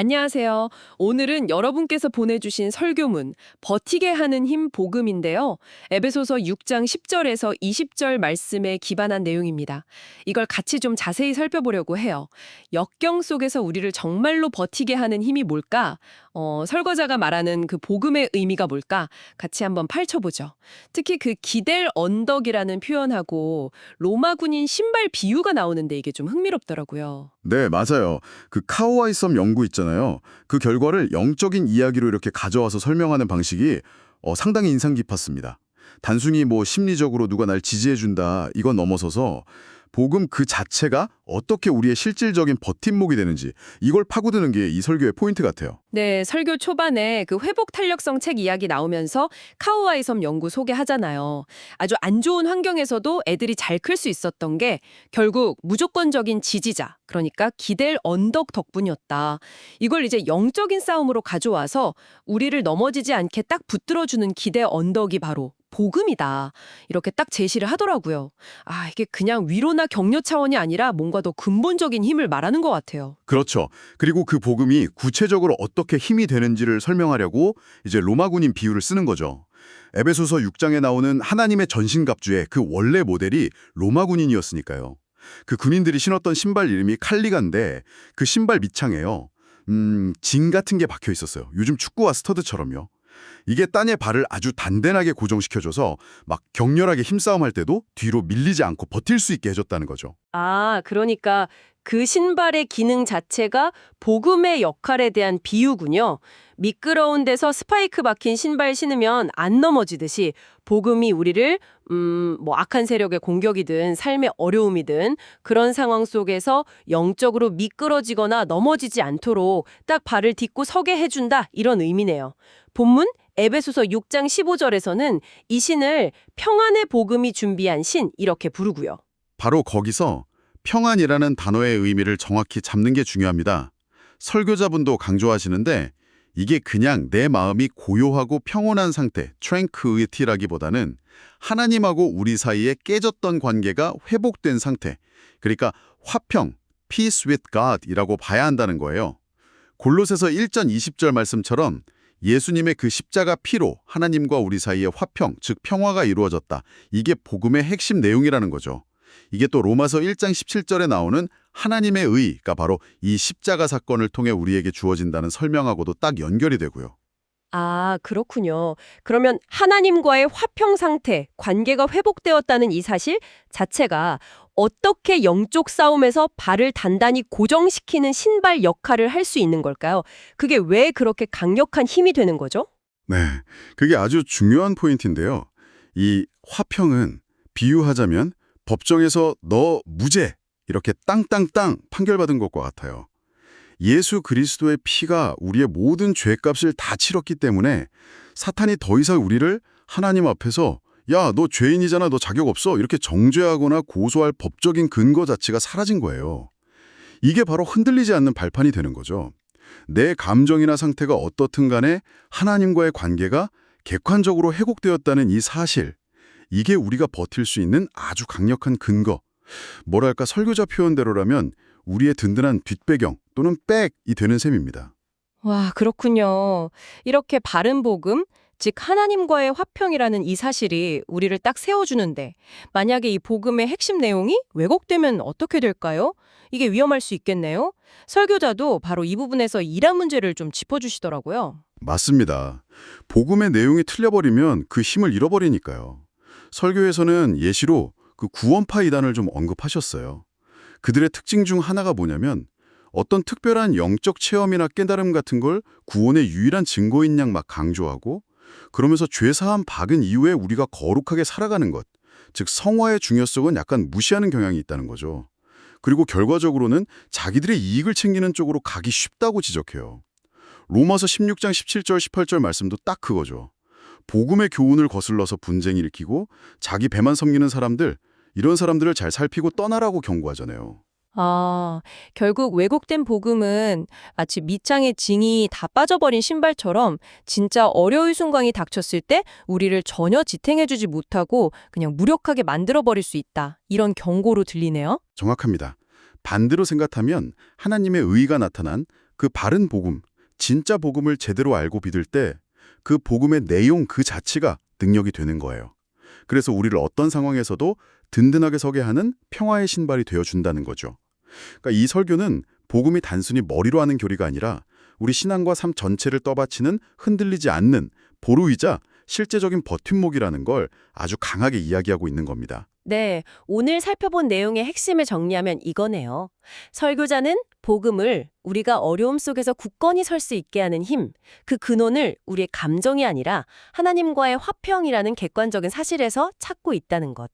안녕하세요. 오늘은 여러분께서 보내주신 설교문 버티게 하는 힘 복음인데요. 에베소서 6장 10절에서 20절 말씀에 기반한 내용입니다. 이걸 같이 좀 자세히 살펴보려고 해요. 역경 속에서 우리를 정말로 버티게 하는 힘이 뭘까? 어, 설거자가 말하는 그 복음의 의미가 뭘까? 같이 한번 펼쳐보죠. 특히 그 기댈 언덕이라는 표현하고 로마 군인 신발 비유가 나오는데 이게 좀 흥미롭더라고요. 네, 맞아요. 그 카오아이 섬 연구 있잖아요. 그 결과를 영적인 이야기로 이렇게 가져와서 설명하는 방식이 어, 상당히 인상 깊었습니다. 단순히 뭐 심리적으로 누가 날 지지해준다 이건 넘어서서 복음 그 자체가 어떻게 우리의 실질적인 버팀목이 되는지 이걸 파고드는 게 이 설교의 포인트 같아요. 네, 설교 초반에 그 회복 탄력성 책 이야기 나오면서 카우아이 섬 연구 소개하잖아요. 아주 안 좋은 환경에서도 애들이 잘 클 수 있었던 게 결국 무조건적인 지지자, 그러니까 기댈 언덕 덕분이었다. 이걸 이제 영적인 싸움으로 가져와서 우리를 넘어지지 않게 딱 붙들어주는 기대 언덕이 바로 복음이다. 이렇게 딱 제시를 하더라고요. 아, 이게 그냥 위로나 격려 차원이 아니라 뭔가 더 근본적인 힘을 말하는 것 같아요. 그렇죠. 그리고 그 복음이 구체적으로 어떻게 힘이 되는지를 설명하려고 이제 로마군인 비유를 쓰는 거죠. 에베소서 6장에 나오는 하나님의 전신갑주의 그 원래 모델이 로마 군인이었으니까요. 그 군인들이 신었던 신발 이름이 칼리가인데 그 신발 밑창에요. 음, 진 같은 게 박혀 있었어요. 요즘 축구와 스터드처럼요. 이게 땅에 발을 아주 단단하게 고정시켜줘서 막 격렬하게 힘싸움할 때도 뒤로 밀리지 않고 버틸 수 있게 해줬다는 거죠. 아, 그러니까 그 신발의 기능 자체가 복음의 역할에 대한 비유군요. 미끄러운 데서 스파이크 박힌 신발 신으면 안 넘어지듯이 복음이 우리를 음, 뭐 악한 세력의 공격이든 삶의 어려움이든 그런 상황 속에서 영적으로 미끄러지거나 넘어지지 않도록 딱 발을 딛고 서게 해준다 이런 의미네요. 본문 에베소서 6장 15절에서는 이 신을 평안의 복음이 준비한 신 이렇게 부르고요. 바로 거기서 평안이라는 단어의 의미를 정확히 잡는 게 중요합니다. 설교자분도 강조하시는데 이게 그냥 내 마음이 고요하고 평온한 상태, tranquility라기보다는 하나님하고 우리 사이에 깨졌던 관계가 회복된 상태, 그러니까 화평, peace with God이라고 봐야 한다는 거예요. 골로새서 1전 20절 말씀처럼 예수님의 그 십자가 피로 하나님과 우리 사이에 화평, 즉 평화가 이루어졌다. 이게 복음의 핵심 내용이라는 거죠. 이게 또 로마서 1장 17절에 나오는 하나님의 의가 바로 이 십자가 사건을 통해 우리에게 주어진다는 설명하고도 딱 연결이 되고요. 아, 그렇군요. 그러면 하나님과의 화평 상태, 관계가 회복되었다는 이 사실 자체가 어떻게 영적 싸움에서 발을 단단히 고정시키는 신발 역할을 할 수 있는 걸까요? 그게 왜 그렇게 강력한 힘이 되는 거죠? 네, 그게 아주 중요한 포인트인데요. 이 화평은 비유하자면 법정에서 너 무죄 이렇게 땅땅땅 판결받은 것과 같아요. 예수 그리스도의 피가 우리의 모든 죄값을 다 치렀기 때문에 사탄이 더 이상 우리를 하나님 앞에서 야, 너 죄인이잖아, 너 자격 없어 이렇게 정죄하거나 고소할 법적인 근거 자체가 사라진 거예요. 이게 바로 흔들리지 않는 발판이 되는 거죠. 내 감정이나 상태가 어떻든 간에 하나님과의 관계가 객관적으로 회복되었다는 이 사실, 이게 우리가 버틸 수 있는 아주 강력한 근거. 뭐랄까 설교자 표현대로라면 우리의 든든한 뒷배경 또는 백이 되는 셈입니다. 와, 그렇군요. 이렇게 바른 복음, 즉 하나님과의 화평이라는 이 사실이 우리를 딱 세워주는데 만약에 이 복음의 핵심 내용이 왜곡되면 어떻게 될까요? 이게 위험할 수 있겠네요. 설교자도 바로 이 부분에서 이란 문제를 좀 짚어주시더라고요. 맞습니다. 복음의 내용이 틀려버리면 그 힘을 잃어버리니까요. 설교에서는 예시로 그 구원파 이단을 좀 언급하셨어요. 그들의 특징 중 하나가 뭐냐면 어떤 특별한 영적 체험이나 깨달음 같은 걸 구원의 유일한 증거인 양 막 강조하고 그러면서 죄사함 박은 이후에 우리가 거룩하게 살아가는 것, 즉 성화의 중요성은 약간 무시하는 경향이 있다는 거죠. 그리고 결과적으로는 자기들의 이익을 챙기는 쪽으로 가기 쉽다고 지적해요. 로마서 16장 17절 18절 말씀도 딱 그거죠. 복음의 교훈을 거슬러서 분쟁 일으키고 자기 배만 섬기는 사람들, 이런 사람들을 잘 살피고 떠나라고 경고하잖아요. 아, 결국 왜곡된 복음은 마치 밑창의 징이 다 빠져버린 신발처럼 진짜 어려울 순간이 닥쳤을 때 우리를 전혀 지탱해주지 못하고 그냥 무력하게 만들어버릴 수 있다. 이런 경고로 들리네요. 정확합니다. 반대로 생각하면 하나님의 의가 나타난 그 바른 복음, 진짜 복음을 제대로 알고 믿을 때 그 복음의 내용 그 자체가 능력이 되는 거예요. 그래서 우리를 어떤 상황에서도 든든하게 서게 하는 평화의 신발이 되어준다는 거죠. 그러니까 이 설교는 복음이 단순히 머리로 하는 교리가 아니라 우리 신앙과 삶 전체를 떠받치는 흔들리지 않는 보루이자 실제적인 버팀목이라는 걸 아주 강하게 이야기하고 있는 겁니다. 네, 오늘 살펴본 내용의 핵심을 정리하면 이거네요. 설교자는 복음을 우리가 어려움 속에서 굳건히 설 수 있게 하는 힘, 그 근원을 우리의 감정이 아니라 하나님과의 화평이라는 객관적인 사실에서 찾고 있다는 것.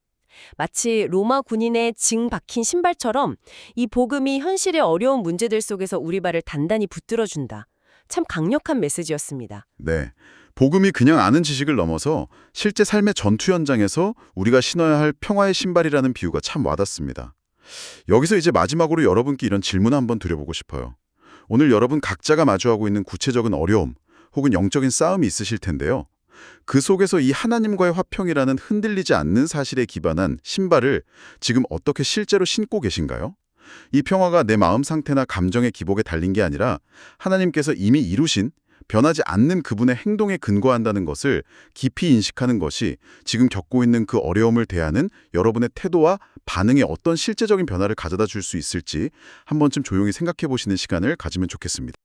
마치 로마 군인의 징 박힌 신발처럼 이 복음이 현실의 어려운 문제들 속에서 우리 발을 단단히 붙들어준다. 참 강력한 메시지였습니다. 네. 복음이 그냥 아는 지식을 넘어서 실제 삶의 전투 현장에서 우리가 신어야 할 평화의 신발이라는 비유가 참 와닿습니다. 여기서 이제 마지막으로 여러분께 이런 질문 한번 드려보고 싶어요. 오늘 여러분 각자가 마주하고 있는 구체적인 어려움 혹은 영적인 싸움이 있으실 텐데요. 그 속에서 이 하나님과의 화평이라는 흔들리지 않는 사실에 기반한 신발을 지금 어떻게 실제로 신고 계신가요? 이 평화가 내 마음 상태나 감정의 기복에 달린 게 아니라 하나님께서 이미 이루신 변하지 않는 그분의 행동에 근거한다는 것을 깊이 인식하는 것이 지금 겪고 있는 그 어려움을 대하는 여러분의 태도와 반응에 어떤 실제적인 변화를 가져다 줄 수 있을지 한 번쯤 조용히 생각해 보시는 시간을 가지면 좋겠습니다.